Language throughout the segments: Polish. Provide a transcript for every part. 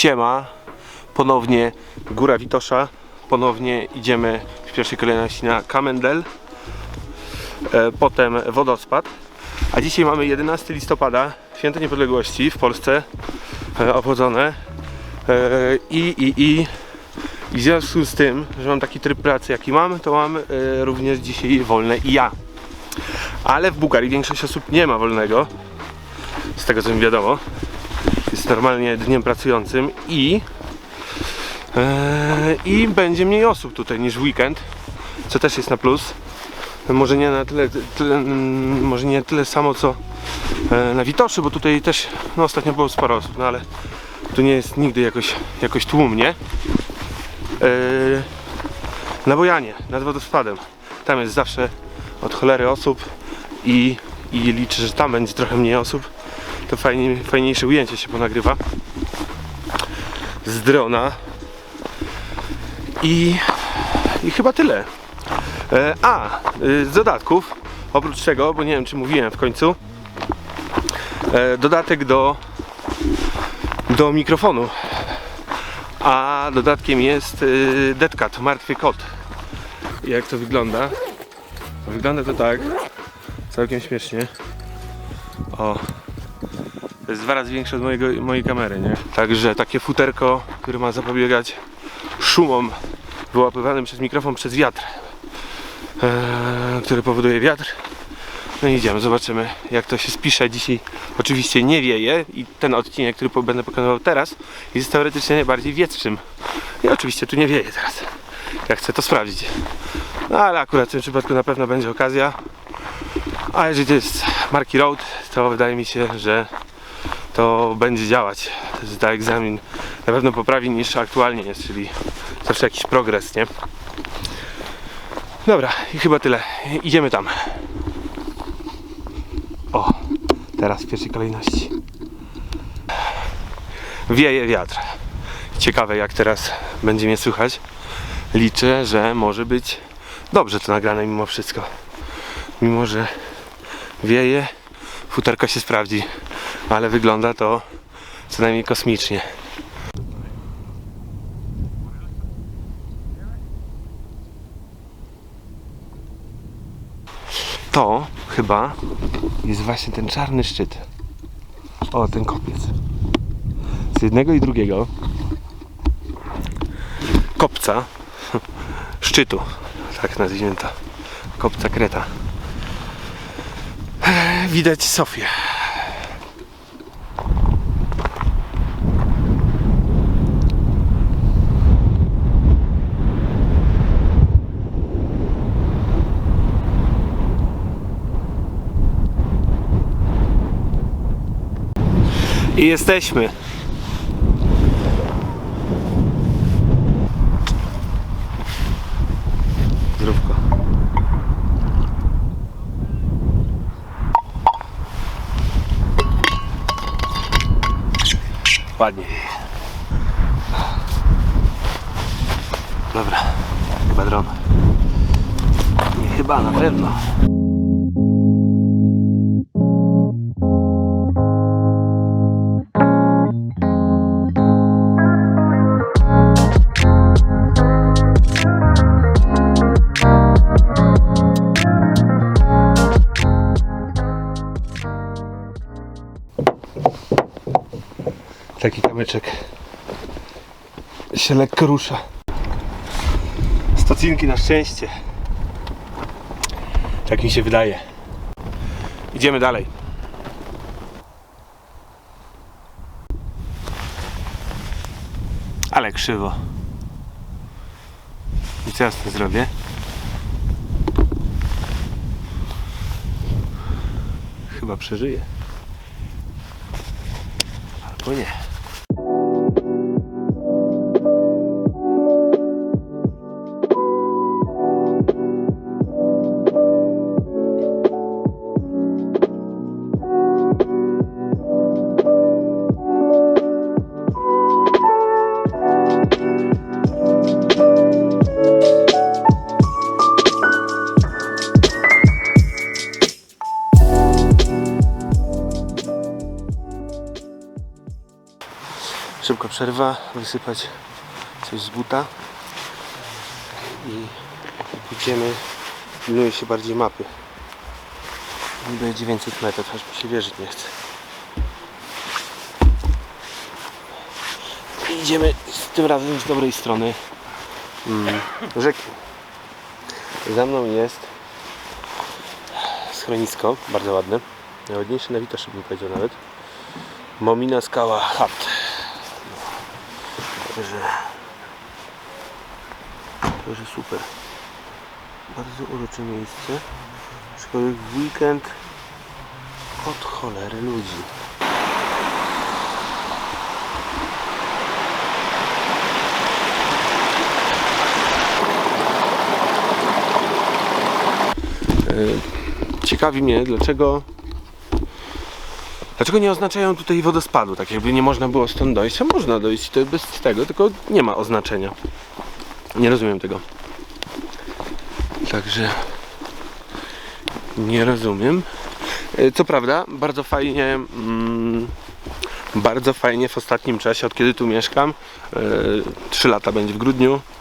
Siema, ponownie Góra Witosza, ponownie idziemy w pierwszej kolejności na Kamendel, e, potem wodospad, a dzisiaj mamy 11 listopada, Święto Niepodległości w Polsce, e, obchodzone. E, i, i, i, i w związku z tym, że mam taki tryb pracy jaki mam, to mam również dzisiaj wolne i ja. Ale w Bułgarii większość osób nie ma wolnego, z tego co mi wiadomo normalnie dniem pracującym i e, i będzie mniej osób tutaj niż weekend, co też jest na plus. Może nie na tyle, tyle może nie tyle samo co e, na Witoszy, bo tutaj też no, ostatnio było sporo osób, no ale tu nie jest nigdy jakoś, jakoś tłumnie. E, na Bojanie, nad wodospadem. Tam jest zawsze od cholery osób i, i liczę, że tam będzie trochę mniej osób to fajnie, fajniejsze ujęcie się ponagrywa. Z drona. I, i chyba tyle. E, a, y, z dodatków. Oprócz tego, bo nie wiem czy mówiłem w końcu e, dodatek do do mikrofonu. A dodatkiem jest y, Deadcat, martwy kot. Jak to wygląda? Wygląda to tak. Całkiem śmiesznie. O jest dwa razy większe od mojego, mojej kamery, nie? Także takie futerko, które ma zapobiegać szumom wyłapywanym przez mikrofon przez wiatr, eee, który powoduje wiatr. No i idziemy, zobaczymy jak to się spisze. Dzisiaj oczywiście nie wieje i ten odcinek, który będę pokonywał teraz jest teoretycznie najbardziej wietrzym. I oczywiście tu nie wieje teraz. Ja chcę to sprawdzić. No ale akurat w tym przypadku na pewno będzie okazja. A jeżeli to jest marki Road, to wydaje mi się, że to będzie działać. Zda egzamin na pewno poprawi niż aktualnie jest, czyli zawsze jakiś progres, nie? Dobra, i chyba tyle. Idziemy tam. O, teraz w pierwszej kolejności. Wieje wiatr. Ciekawe jak teraz będzie mnie słychać. Liczę, że może być dobrze to nagrane mimo wszystko. Mimo, że wieje, futerko się sprawdzi ale wygląda to co najmniej kosmicznie. To chyba jest właśnie ten czarny szczyt. O, ten kopiec. Z jednego i drugiego kopca szczytu, tak nazwijmy to, kopca Kreta. Widać Sofię. I jesteśmy. Zdrówko. Ładnie. Dobra, chyba dron. Nie chyba, na pewno. Taki kamyczek się lekko rusza. Stocinki na szczęście. Tak mi się wydaje. Idziemy dalej. Ale krzywo. I co ja z tym zrobię? Chyba przeżyję. Albo nie. Szybko przerwa, wysypać coś z buta i pójdziemy, pilnuje się bardziej mapy. Niby 900 metrów, aż mi się wierzyć nie chce. I Idziemy z tym razem z dobrej strony mm, rzeki. Za mną jest schronisko, bardzo ładne. Najładniejsze na Witoszy bym powiedział nawet. Momina skała Hut. Także, także super. Bardzo urocze miejsce. Aczkolwiek w weekend od cholery ludzi. E, Ciekawi mnie, dlaczego Dlaczego nie oznaczają tutaj wodospadu? Tak jakby nie można było stąd dojść, a można dojść to bez tego, tylko nie ma oznaczenia. Nie rozumiem tego. Także nie rozumiem. E, Co prawda, bardzo fajnie, mm, bardzo fajnie w ostatnim czasie, od kiedy tu mieszkam, e, trzy lata będzie w grudniu, e,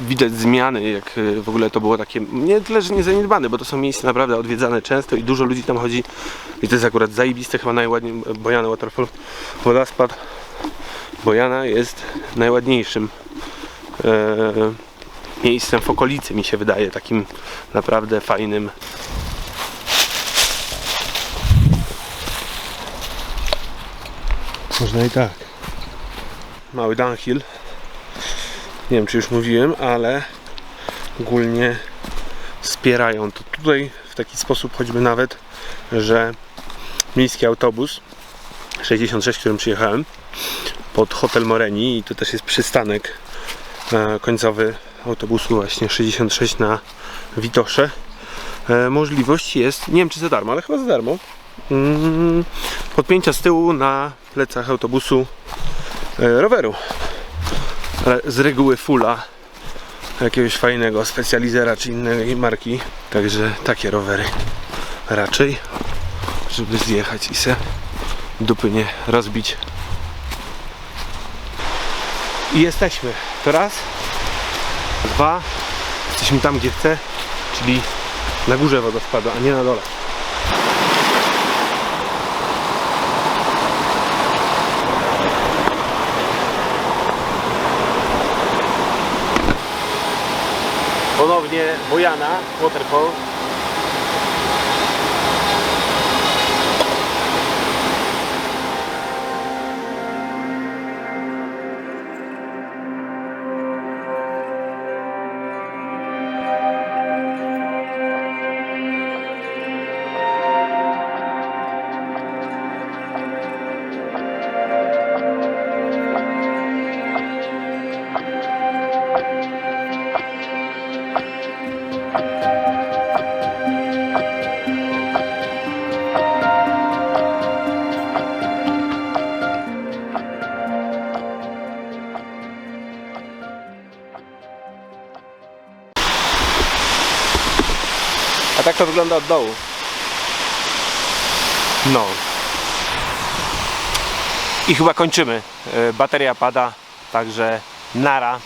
widać zmiany, jak e, w ogóle to było takie, nie tyle, że nie zaniedbane, bo to są miejsca naprawdę odwiedzane często i dużo ludzi tam chodzi i to jest akurat zajebiste, chyba najładniej, Bojana Waterfall, wodospad Bojana jest najładniejszym e, miejscem w okolicy, mi się wydaje, takim naprawdę fajnym. Można i tak. Mały downhill. Nie wiem, czy już mówiłem, ale ogólnie wspierają to tutaj w taki sposób, choćby nawet, że miejski autobus 66, którym przyjechałem pod hotel Moreni i to też jest przystanek e, końcowy autobusu właśnie 66 na Witosze. E, możliwość jest, nie wiem czy za darmo, ale chyba za darmo, mm, podpięcia z tyłu na plecach autobusu e, roweru. Z reguły fulla jakiegoś fajnego specjalizera czy innej marki. Także takie rowery raczej, żeby zjechać i se dupy nie rozbić. I jesteśmy. To raz. Dwa. Jesteśmy tam, gdzie chcę, czyli na górze wodospadu, a nie na dole. Ponownie Bojana, Waterfall. Tak to wygląda od dołu. No. I chyba kończymy. E, Bateria pada, także nara.